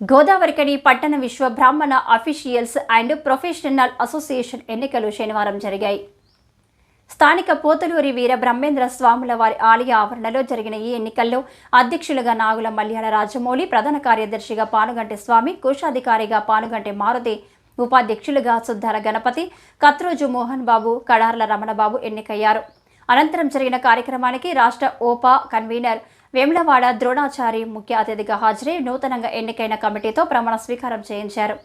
గోదావరికని పట్టణ విశ్వ బ్రాహ్మణ అఫీషియల్స్ అండ్ ప్రొఫెషనల్ అసోసియేషన్ ఎన్నికలు శనివారం జరిగాయి. స్థానిక పోతులూరి వీర బ్రహ్మేంద్ర స్వాముల వారి ఆలయ ఆవరణలో జరిగిన ఈ ఎన్నికల్లో అధ్యక్షులుగా నాగుల మల్యాల రాజమౌళి ప్రధాన కార్యదర్శిగా పానుగంటి స్వామి కోశాధికారిగా పానుగంటి మారుతి ఉపాధ్యక్షులుగా సుద్దాల గణపతి కత్రోజు మోహన్ బాబు కడార్ల రమణబాబు ఎన్నికయ్యారు. అనంతరం జరిగిన కార్యక్రమానికి రాష్ట్ర ఓపా కన్వీనర్ వేములవాడ ద్రోణాచారి ముఖ్య అతిథిగా హాజరై నూతనంగా ఎన్నికైన కమిటీతో ప్రమాణ స్వీకారం చేయించారు.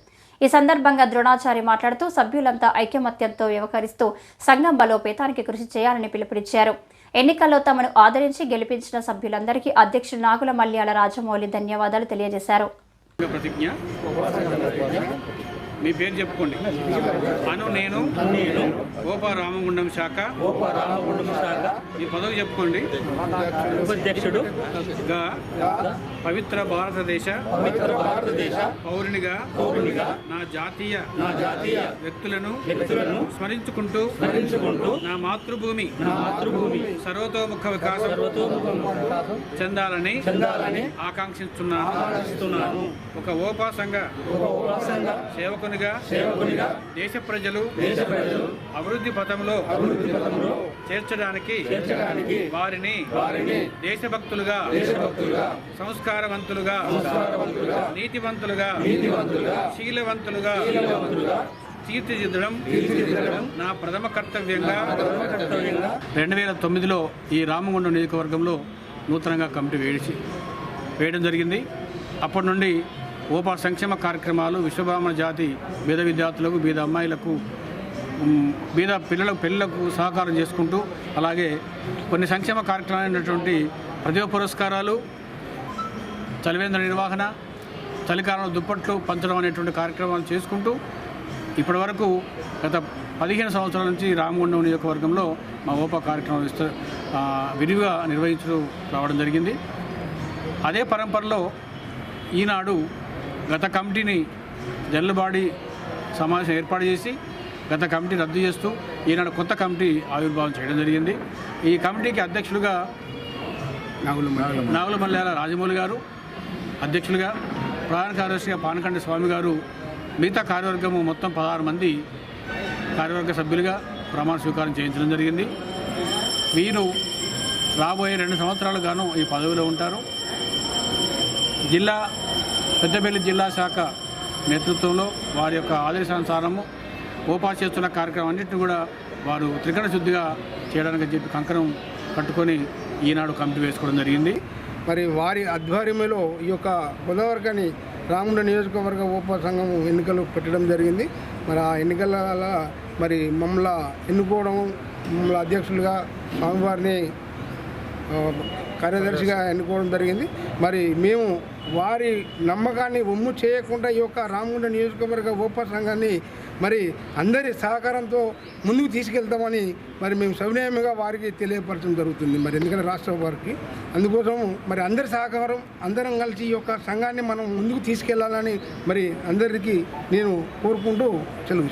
ఈ సందర్భంగా ద్రోణాచారి మాట్లాడుతూ సభ్యులంతా ఐకమత్యంతో వ్యవహరిస్తూ సంఘం బలోపేతానికి కృషి చేయాలని పిలుపునిచ్చారు. ఎన్నికల్లో తమను ఆదరించి గెలిపించిన సభ్యులందరికీ అధ్యక్షుడు నాగుల మల్యాల రాజమౌళి ధన్యవాదాలు తెలియజేశారు. మీ పేరు చెప్పుకోండి. అను నేను గోపా రామగుండం శాఖ. మీ పదవి చెప్పుకోండి. ఉపాధ్యక్షుడు. గా పవిత్ర భారతదేశ భారతదేశ పౌరునిగా పౌరునిగా నా జాతీయ నా జాతీయ వ్యక్తులను వ్యక్తులను స్మరించుకుంటూ స్మరించుకుంటూ నా మాతృభూమి నా మాతృభూమి సర్వతోముఖ వికాసం చెందాలని చెందాలని ఆకాంక్షిస్తున్నాను. ఒక ఓపా సంఘ ఉపాసంగా సేవకునిగా సేవకునిగా దేశ ప్రజలు దేశ ప్రజలు అభివృద్ధి పథంలో అభివృద్ధి పథంలో చేర్చడానికి చేర్చడానికి వారిని వారిని దేశభక్తులుగా దేశభక్తులుగా సంస్కారవంతులుగా సంస్కారవంతులుగా నీతివంతులుగా నీతివంతులుగా శీలవంతులుగా శీలవంతులుగా తీర్చిదిద్దడం నా ప్రథమ కర్తవ్యంగా రెండు వేల తొమ్మిదిలో ఈ రామగుండం నియోజకవర్గంలో నూతనంగా కమిటీ వేసి వేయడం జరిగింది. అప్పటి నుండి ఓపా సంక్షేమ కార్యక్రమాలు విశ్వబ్రాహ్మణ జాతి బీద విద్యార్థులకు బీద అమ్మాయిలకు బీద పిల్లలకు పెళ్ళలకు సహకారం చేసుకుంటూ అలాగే కొన్ని సంక్షేమ కార్యక్రమాలైనటువంటి ప్రతిభ పురస్కారాలు చలివేంద్ర నిర్వహణ చలికాలంలో దుప్పట్లు పంచడం అనేటువంటి కార్యక్రమాలు చేసుకుంటూ ఇప్పటి వరకు గత పదిహేను సంవత్సరాల నుంచి రామగుండం నియోజకవర్గంలో మా ఓపా కార్యక్రమం విస్త విరివిగా నిర్వహించడం రావడం జరిగింది. అదే పరంపరలో ఈనాడు గత కమిటీని జనరల్ బాడీ సమావేశం ఏర్పాటు చేసి గత కమిటీ రద్దు చేస్తూ ఈనాడు కొత్త కమిటీ ఆవిర్భావం చేయడం జరిగింది. ఈ కమిటీకి అధ్యక్షులుగా నాగుల మల్యాల రాజమౌళి గారు అధ్యక్షులుగా ప్రధాన కార్యదర్శిగా పానకండ స్వామి గారు మిగతా కార్యవర్గము మొత్తం పదహారు మంది కార్యవర్గ సభ్యులుగా ప్రమాణ స్వీకారం చేయించడం జరిగింది. వీరు రాబోయే రెండు సంవత్సరాలు గాను ఈ పదవిలో ఉంటారు. జిల్లా పెద్దపల్లి జిల్లా శాఖ నేతృత్వంలో వారి యొక్క ఆదేశానుసారము ఓపా చేస్తున్న కార్యక్రమం అన్నింటిని కూడా వారు త్రికరణ శుద్ధిగా చేయడానికి చెప్పి కంకణం కట్టుకొని ఈనాడు కమిటీ వేసుకోవడం జరిగింది. మరి వారి ఆధ్వర్యంలో ఈ యొక్క బుధవర్గాన్ని రాముడు నియోజకవర్గ ఉప సంఘం ఎన్నికలు పెట్టడం జరిగింది. మరి ఆ ఎన్నికల మరి మమ్మల్ని ఎన్నుకోవడం మమ్మల్ని అధ్యక్షులుగా స్వామివారిని కార్యదర్శిగా ఎన్నుకోవడం జరిగింది. మరి మేము వారి నమ్మకాన్ని ఒమ్ము చేయకుండా ఈ యొక్క రామగుండ నియోజకవర్గ ఉప సంఘాన్ని మరి అందరి సహకారంతో ముందుకు తీసుకెళ్తామని మరి మేము సవినయంగా వారికి తెలియపరచడం జరుగుతుంది. మరి ఎందుకంటే రాష్ట్ర వారికి అందుకోసం మరి అందరి సహకారం అందరం కలిసి ఈ యొక్క సంఘాన్ని మనం ముందుకు తీసుకెళ్ళాలని మరి అందరికీ నేను కోరుకుంటూ సెలవు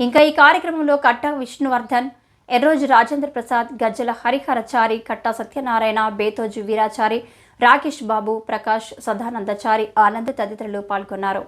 ఇంకా ఈ కార్యక్రమంలో కట్ట విష్ణువర్ధన్ ఎర్రోజు రాజేంద్ర ప్రసాద్ గజ్జల హరిహరచారి కట్టా సత్యనారాయణ బేతోజు వీరాచారి రాకేష్ బాబు ప్రకాష్ సదానందచారి ఆనంద్ తదితరులు పాల్గొన్నారు.